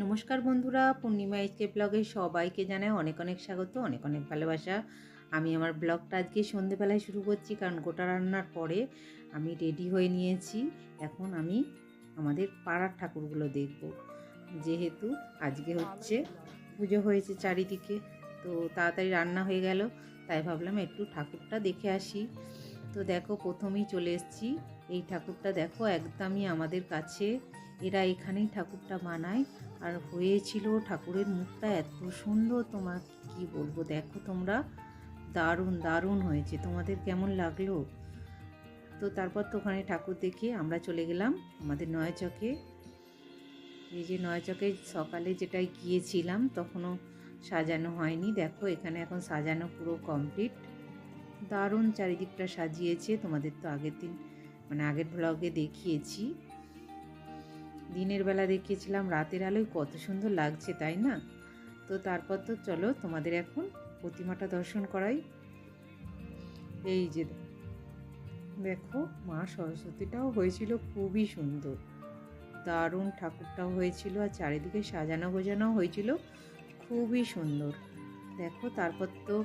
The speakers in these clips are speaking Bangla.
নমস্কার বন্ধুরা, পূর্ণিমা এইচকে ব্লগে সবাইকে জানায় অনেক অনেক স্বাগত, অনেক অনেক ভালোবাসা। আমি আমার ব্লগটা আজকে সন্ধেবেলায় শুরু করছি, কারণ গোটা রান্নার পরে আমি রেডি হয়ে নিয়েছি। এখন আমি আমাদের পাড়ার ঠাকুরগুলো দেখব। যেহেতু আজকে হচ্ছে পুজো হয়েছে চারিদিকে, তো তাড়াতাড়ি রান্না হয়ে গেল, তাই ভাবলাম একটু ঠাকুরটা দেখে আসি। তো দেখো, প্রথমেই চলে এসেছি। এই ঠাকুরটা দেখো, একদমই আমাদের কাছে এরা এখানেই ঠাকুরটা বানায় আর হয়েছিল ঠাকুরের মুখটা এত সুন্দর, তোমার কি বলব? দেখো তোমরা, দারুণ দারুণ হয়েছে। তোমাদের কেমন লাগল? তো তারপর তো ওখানে ঠাকুর দেখে আমরা চলে গেলাম আমাদের নয়াচকে। এই যে নয়াচকে সকালে যেটাই গিয়েছিলাম, তখনও সাজানো হয়নি। দেখো এখানে এখন সাজানো পুরো কমপ্লিট। দারুণ চারিদিকটা সাজিয়েছে। তোমাদের তো আগের দিন মানে আগের ব্লগে দেখিয়েছি। দিনের বেলা দেখিয়েছিলাম, রাতের আলোয় কত সুন্দর লাগছে, তাই না? তো তারপর তো চলো তোমাদের এখন প্রতিমাটা দর্শন করাই। এই যে দেখো মা সরস্বতীটাও হয়েছিল খুবই সুন্দর। দারুণ ঠাকুরটাও হয়েছিল আর চারিদিকে সাজানো গোজানো হয়েছিল খুবই সুন্দর। দেখো তারপর তো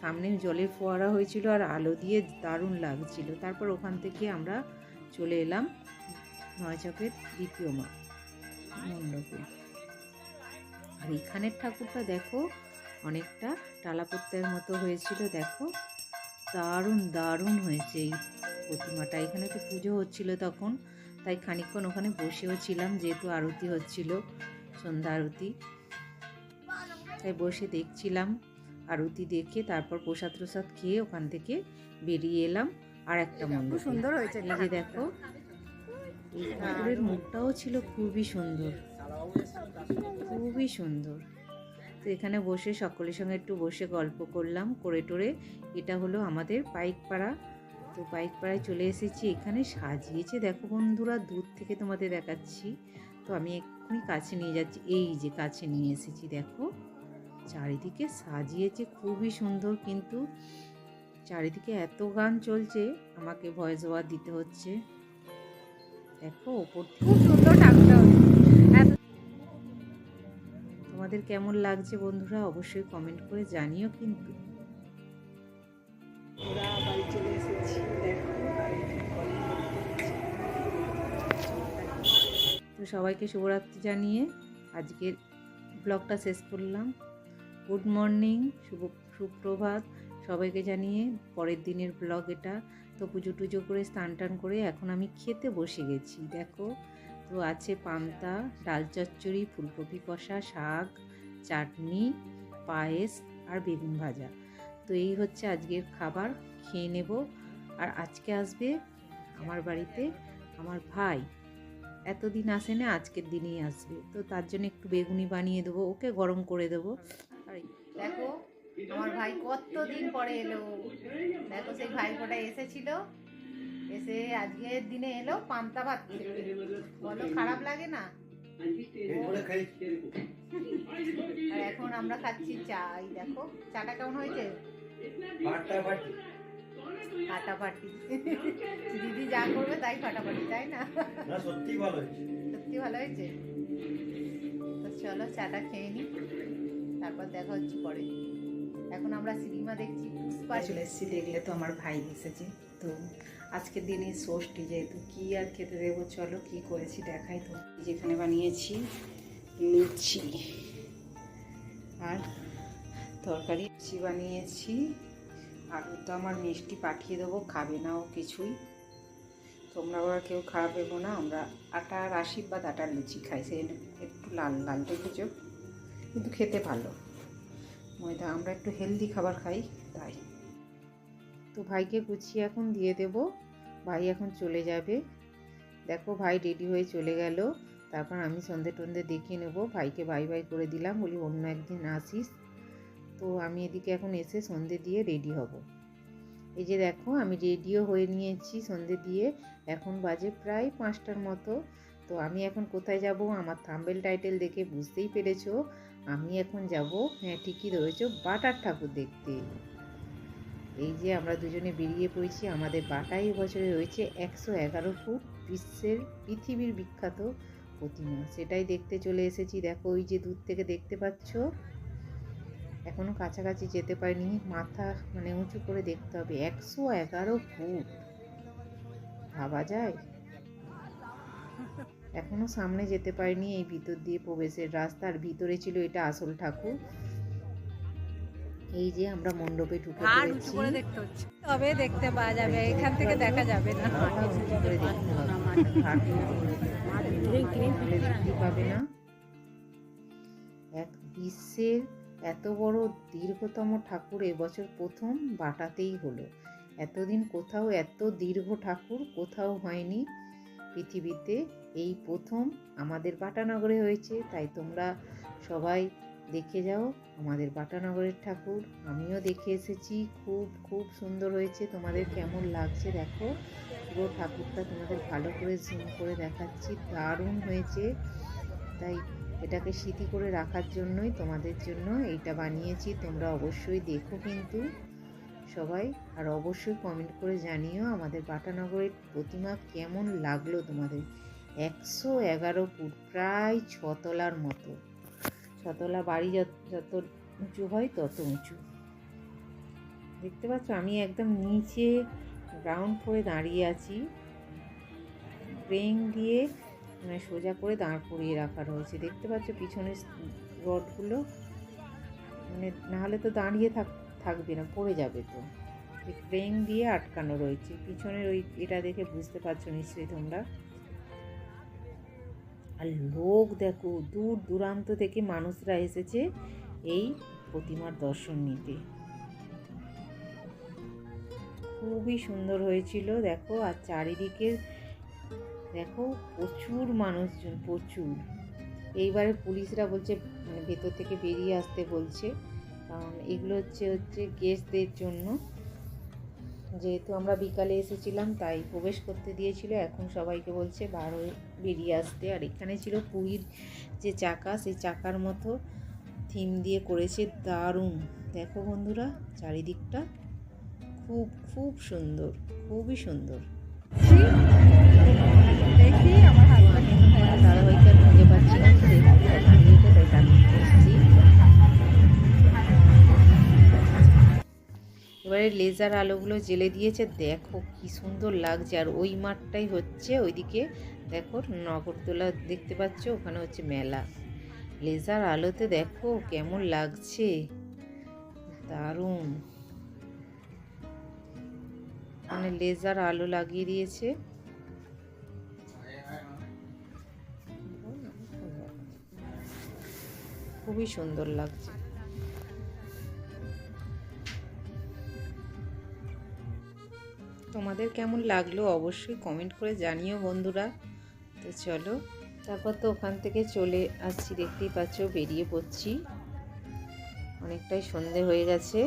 সামনে জলের ফোয়ারা হয়েছিল আর আলো দিয়ে দারুণ লাগছিল। তারপর ওখান থেকে আমরা চলে এলাম নয়চকের দ্বিতীয় মা মণ্ডপে। আর এখানের ঠাকুরটা দেখো অনেকটা টালাপত্তার মতো হয়েছিল দেখো। দারুণ দারুণ হয়েছে এই প্রতিমাটা। এখানে তো পুজো হচ্ছিল তখন তাই খানিকক্ষণ ওখানে বসেও ছিলাম যেহেতু আরতি হচ্ছিল সন্ধ্যা আরতি। তাই বসে দেখছিলাম আরতি দেখে তারপর প্রসাদ প্রসাদ খেয়ে ওখান থেকে বেরিয়ে এলাম। আর একটা মণ্ডপ। সুন্দর হয়েছে দেখো ঠাকুরের মুখটাও ছিল খুবই সুন্দর। খুবই সুন্দর। তো এখানে বসে সকলের সঙ্গে একটু বসে গল্প করলাম, করে টোরে এটা হলো আমাদের পাইকপাড়া। তো পাইকপাড়ায় চলে এসেছি, এখানে সাজিয়েছে, দেখো বন্ধুরা, দূর থেকে তোমাদের দেখাচ্ছি। তো আমি এক্ষুনি কাছে নিয়ে যাচ্ছি, এই যে কাছে নিয়ে এসেছি, দেখো। চারিদিকে সাজিয়েছে, খুবই সুন্দর, কিন্তু চারিদিকে এত গান চলছে, আমাকে ভয়েস ওভার দিতে হচ্ছে। দেখো ওপর খুব সুন্দর ঠাকুরটা তোমাদের কেমন লাগছে বন্ধুরা অবশ্যই কমেন্ট করে জানিও কিন্তু। সবাইকে শুভরাত্রি জানিয়ে আজকের ব্লগটা শেষ করলাম। গুড মর্নিং শুভ সুপ্রভাত। সবাইকে জানিয়ে পরের দিনের ব্লগ এটা। তো পুজো টুজো করে, স্নান টান করে এখন আমি খেতে বসে গেছি। দেখো, তো আছে পান্তা, ডাল চচ্চড়ি, ফুলকপি কষা, শাক, চাটনি, পায়েস আর বেগুন ভাজা। তো এই হচ্ছে আজকের খাবার, খেয়ে নেব। আর আজকে আসবে আমার বাড়িতে আমার ভাই। এতদিন আসে না আজকের দিনেই আসবে। তো তার জন্য একটু বেগুনি বানিয়ে দেবো, ওকে গরম করে দেবো। আর দেখো আমার ভাই কতদিন পরে এলো? দেখো সেই ভাই কটা এসেছিল। এসে আজকের দিনে এলো পান্তা ভাত। বলো খারাপ লাগে না? আর এখন আমরা খাচ্ছি চা এই দেখো। চাটা কেমন হয়েছে? ফাটাফাটি। দিদি যা করবে তাই ফাটাফাটি তাই না? সত্যি ভালো হয়েছে। সত্যি ভালো হয়েছে? তো চলো চাটা খেয়ে নিই তারপর দেখা হচ্ছে পরে। এখন আমরা সিনেমা দেখছি পুষ্পা চলে এসেছি দেখলে তো আমার ভাই এসেছে। তো আজকের দিনে ষষ্ঠী যেহেতু কি আর খেতে দেবো চলো কি করেছি দেখাই তো। যেখানে বানিয়েছি লুচি আর তরকারি। লুচি বানিয়েছি আর তো আমার মিষ্টি পাঠিয়ে দেবো খাবে না ও কিছুই। তোমরা ওরা কেউ খারাপ ভেবো না আমরা আটার আশীর্বাদ আটার লুচি খাই। সে একটু লাল লাল দেখেছ কিন্তু খেতে ভালো। ময়দা, আমরা একটু হেলদি খাবার খাই, তাই। তো ভাইকে গুছিয়ে এখন দিয়ে দেব। ভাই এখন চলে যাবে। দেখো ভাই রেডি হয়ে চলে গেল। তারপর আমি সন্ধে টন্ধে দেখিয়ে নেব। ভাইকে বাই বাই করে দিলাম। বলি, অন্য একদিন আসিস। তো আমি এদিকে এখন এসে সন্ধে দিয়ে রেডি হব। এই যে দেখো, আমি রেডিও হয়ে নিয়েছি সন্ধে দিয়ে। এখন বাজে প্রায় পাঁচটার মতো। তো আমি এখন কোথায় যাব? আমার থাম্বেল টাইটেল দেখে বুঝতেই পেরেছ। আমি এখন যাব হ্যাঁ ঠিকই ধরেছো, বাটার ঠাকুর দেখতে। এই যে আমরা দুজনে বেরিয়ে পড়েছি, আমাদের বাটাই বছরে রয়েছে একশো এগারো ফুট বিশ্বের পৃথিবীর বিখ্যাত প্রতিমা। সেটাই দেখতে চলে এসেছি। দেখো, ওই যে দূর থেকে দেখতে পাচ্ছ এখনও কাছাকাছি যেতে পারিনি। মাথা মানে উঁচু করে দেখতে হবে। একশো এগারো ফুট। ভাবা যায়? এখনও সামনে যেতে পারিনি এই ভিতর দিয়ে প্রবেশের রাস্তার ভিতরে ছিল এটা আসল ঠাকুর। এই যে আমরা মণ্ডপে ঢুকে পড়েছি। তবে দেখতে পাওয়া যাবে এখান থেকে দেখা যাবে না। পাবে না। এক বিশ্বের এত বড় দীর্ঘতম ঠাকুর এবছর প্রথম বাটাতেই হলো। এতদিন কোথাও এত দীর্ঘ ঠাকুর কোথাও হয়নি পৃথিবীতে। এই প্রথম আমাদের বাটানগরে হয়েছে, তাই তোমরা সবাই দেখে যাও আমাদের বাটানগরের ঠাকুর। আমিও দেখে এসেছি, খুব খুব সুন্দর হয়েছে। তোমাদের কেমন লাগছে দেখো। পুরো ঠাকুরটা তোমাদের ভালো করে জুম করে দেখাচ্ছি। দারুণ হয়েছে। তাই এটাকে স্মৃতি করে রাখার জন্যই তোমাদের জন্য এইটা বানিয়েছি। তোমরা অবশ্যই দেখো কিন্তু সবাই। আর অবশ্যই কমেন্ট করে জানিও আমাদের বাটানগরের প্রতিমা কেমন লাগল তোমাদের। একশো এগারো ফুট, প্রায় ছতলার মতো। ছতলা বাড়ি যত যত উঁচু হয় তত উঁচু। দেখতে পাচ্ছ, আমি একদম নিচে গ্রাউন্ড ফ্লোরে দাঁড়িয়ে আছি। ব্রেং দিয়ে মানে সোজা করে দাঁড় করিয়ে রাখা রয়েছে। দেখতে পাচ্ছ, পিছনের রডগুলো মানে নাহলে তো দাঁড়িয়ে থাক, থাকবে না, পড়ে যাবে তো। ব্রেং দিয়ে আটকানো রয়েছে। পিছনের ওই, এটা দেখে বুঝতে পারছ নিশ্চয়ই তোমরা। আর লোক দেখো, দূর দূরান্ত থেকে মানুষরা এসেছে এই প্রতিমার দর্শন নিতে। খুবই সুন্দর হয়েছিল, দেখো, আর চারিদিকে দেখো, প্রচুর মানুষজন, প্রচুর। এইবারে পুলিশরা বলছে মানে ভেতর থেকে বেরিয়ে আসতে বলছে। কারণ এগুলো হচ্ছে হচ্ছে গেস্টদের জন্য যেহেতু আমরা বিকালে এসেছিলাম, তাই প্রবেশ করতে দিয়েছিল। এখন সবাইকে বলছে, বার বেরিয়ে আসতে। আর এখানে ছিল পুরীর যে চাকা, সেই চাকার মতো থিম দিয়ে করেছে দারুণ। দেখো বন্ধুরা, চারিদিকটা খুব খুব সুন্দর, খুবই সুন্দর। দেখি আমার দাদাভাইকে আর খুঁজে তাই এবারে লেজার আলোগুলো জেলে দিয়েছে। দেখো কি সুন্দর লাগছে। আর ওই মাঠটাই হচ্ছে ওইদিকে দেখো নগরদোলা দেখতে পাচ্ছ, ওখানে হচ্ছে মেলা। লেজার আলোতে দেখো কেমন লাগছে। দারুণ। মানে লেজার আলো লাগিয়ে দিয়েছে। খুবই সুন্দর লাগছে। তোমাদের কেমন লাগল অবশ্যই কমেন্ট করে জানিও বন্ধুরা। তো চলো, তারপর তো ওখান থেকে চলে আসছি, দেখতেই পাচ্ছ বেরিয়ে পড়ছি। অনেকটাই সন্ধে হয়ে গেছে।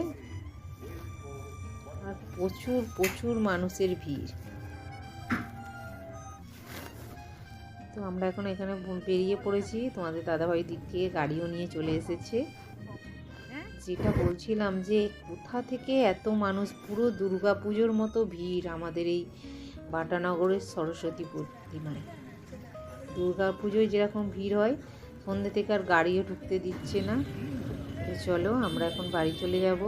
আর প্রচুর প্রচুর মানুষের ভিড়। তো আমরা এখন এখানে বেরিয়ে পড়েছি। তোমাদের দাদাভাই দিক থেকে গাড়িও নিয়ে চলে এসেছে। যেটা বলছিলাম যে, কোথা থেকে এত মানুষ পুরো দুর্গা পুজোর মতো ভিড় আমাদের এই বাটানগরের সরস্বতী প্রতিমায়? দুর্গা পুজোয় যেরকম ভিড় হয় সন্ধ্যে থেকে আর গাড়িও ঢুকতে দিচ্ছে না। তো চলো, আমরা এখন বাড়ি চলে যাব।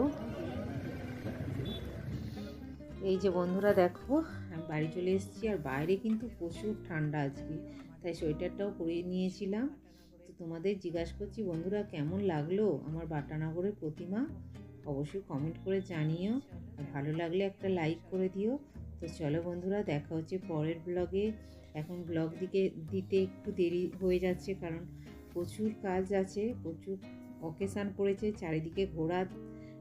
এই যে বন্ধুরা, দেখো, আমি বাড়ি চলে এসেছি আর বাইরে কিন্তু প্রচুর ঠান্ডা আজকে। তাই সোয়েটারটাও পরিয়ে নিয়েছিলাম। তোমাদের জিজ্ঞাসা করছি, বন্ধুরা, কেমন লাগল আমার বাটানগরের প্রতিমা? অবশ্যই কমেন্ট করে জানিও। ভালো লাগলে একটা লাইক করে দিও। তো চলো বন্ধুরা, দেখা হচ্ছে পরের ব্লগে এখন ব্লগ দিকে, দিতে একটু দেরি হয়ে যাচ্ছে কারণ প্রচুর কাজ আছে, প্রচুর অকেশান পড়েছে, চারিদিকে ঘোরা,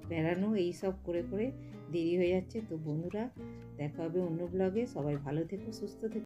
বেড়ানো, এই সব করে করে দেরি হয়ে যাচ্ছে। তো বন্ধুরা, দেখা হবে অন্য ব্লগে সবাই ভালো থেকো, সুস্থ থেকো।